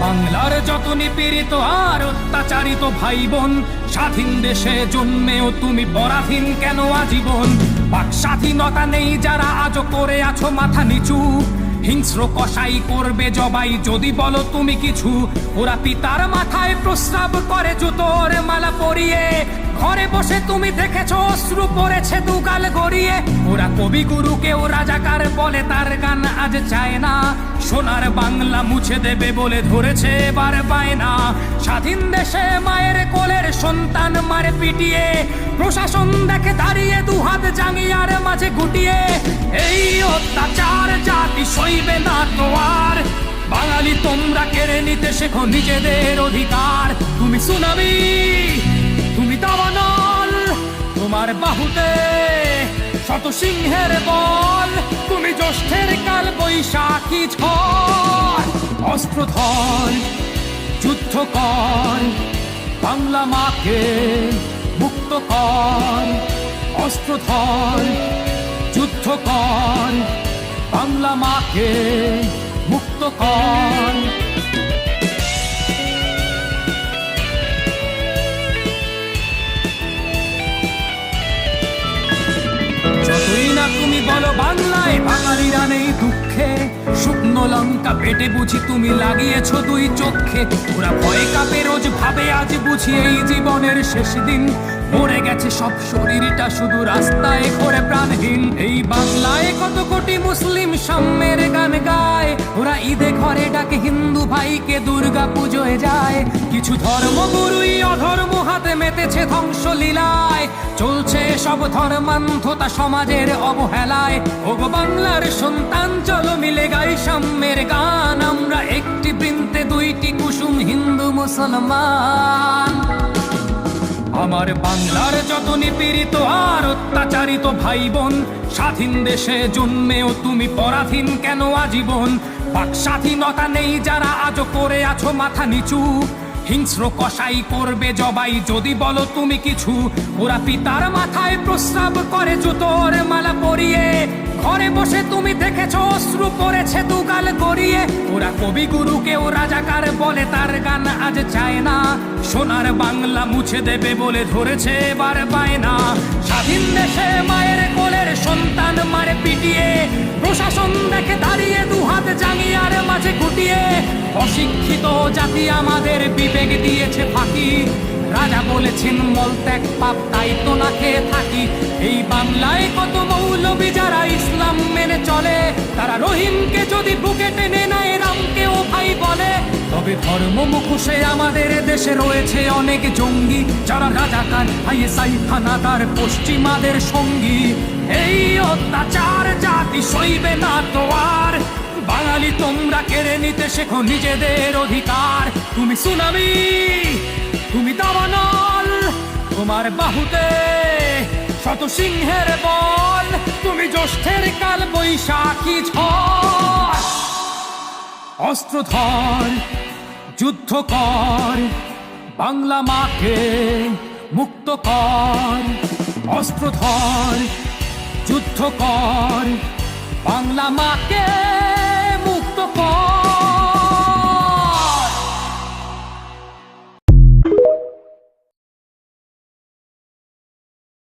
বাংলার যত নিপীড়িত আর অত্যাচারিত ভাই বোন স্বাধীন দেশে জন্মেও তুমি পরাধীন কেন আজীবন? বাক স্বাধীনতা নেই যারা আজও করে আছো মাথা নিচু। হিংস্র কসাই করবে জবাই, যদি বলো তুমি কিছু। ওরা পিতার মাথায় প্রস্রাব করে জুতোর মালা পরিয়ে। ঘরে বসে তুমি দেখেছ অশ্রু পড়েছে গড়িয়ে। ওরা কবিগুরুকেও রাজাকার বলে তার গান আজ চায় না। সোনার বাংলা মুছে দেবে বলে ধরেছে এবার বায়না। স্বাধীন দেশে মায়ের কোলের সন্তান মারে পিটিয়ে। প্রশাসন দেখে দাঁড়িয়ে মাঝে গুটিয়ে, এই অত্যাচার জাতি সইবে না তো আর। বাঙালি, তোমরা কেড়ে নিতে শেখো নিজেদের অধিকার। তুমি সুনামি, তুমি দাবানল, তোমার বাহুতে শত সিংহের বল। তুমি জ্যৈষ্ঠের কাল বৈশাখী ঝড়। অস্ত্র ধর, যুদ্ধ কর, বাংলা মাকে মুক্ত কর। অস্ত্র ধর যুদ্ধ কর বাংলা মাকে মুক্ত কর যতই না তুমি বলো বাংলায় বাঙালিরা নেই দুঃখে। শুকনো লঙ্কা পেটে বুঝি তুমি লাগিয়েছো দুই চোখে। ওরা ভয়ে কাপে, রোজ ভাবে, আজ বুঝি এই জীবনের শেষ দিন। মরে গেছে সব শরীরটা শুধু রাস্তায় করে প্রাণহীন। এই বাংলায় কত কোটি মুসলিম সাম্যের গান গায়। ওরা ঈদে ঘরে ডাকে, হিন্দু ভাইকে দুর্গা পুজোয় যায়। কিছু ধর্মগুরুই অধর্ম হাতে মেতেছে ধ্বংস লীলায় চলছে সব ধর্মান্ধতা সমাজের অবহেলায়। ওগো বাংলার সন্তান, চলো মিলে গাই সাম্যের গান। আমরা একটি বৃন্তে, দুইটি কুসুম হিন্দু মুসলমান। আমার বাংলার যত নিপীড়িত আর অত্যাচারিত ভাই বোন স্বাধীন দেশে জন্মেও তুমি পরাধীন কেন আজীবন? বাক স্বাধীনতা নেই যারা আজও করে আছো মাথা নিচু। হিংস্র কষাই করবে জবাই যদি বলো তুমি কিছু। ওরা পিতার মাথায় প্রস্রাব করে জুতোর মালা পরিয়ে ঘরে বসে তুমি দেখেছ, অশ্রু পড়েছে দুগাল গড়িয়ে। ওরা কবিগুরুকেও রাজাকার বলে, তার গান আজ চায় না। সোনার বাংলা মুছে দেবে বলে ধরেছে এবার বায়না। স্বাধীন দেশে মায়ের কোলের সন্তান মারে পিটিয়ে, প্রশাসন দেখে দাঁড়িয়ে দুহাত জাঙ্গিয়ার মাঝে গুটিয়ে অশিক্ষিত জাতি আমাদের বিবেক দিয়েছে ফাঁকি। রাজা বলেছেন মলত্যাগ পাপ, তাই তো না খেয়ে থাকি। রহিমকে যদি বুকে টেনে নেয়, রামকেও ভাই বলে। তবে ধর্ম মুখোশে আমাদের দেশে রয়েছে অনেক জঙ্গি, যারা রাজাকার, আইএসআই থানাদার, পশ্চিমাদের সঙ্গী। এই অত্যাচার জাতি সইবে না তো আর। বাঙালি তোমরা কেড়ে নিতে শেখো নিজেদের অধিকার। তুমি সুনামি, তুমি দাবানল, তোমার বাহুতে শত সিংহের বল, তুমি জ্যৈষ্ঠের কাল বৈশাখী ঝড়। ধর যুদ্ধ কর, বাংলা মাকে মুক্ত কর। অস্ত্র ধর যুদ্ধ কর, বাংলা মাকে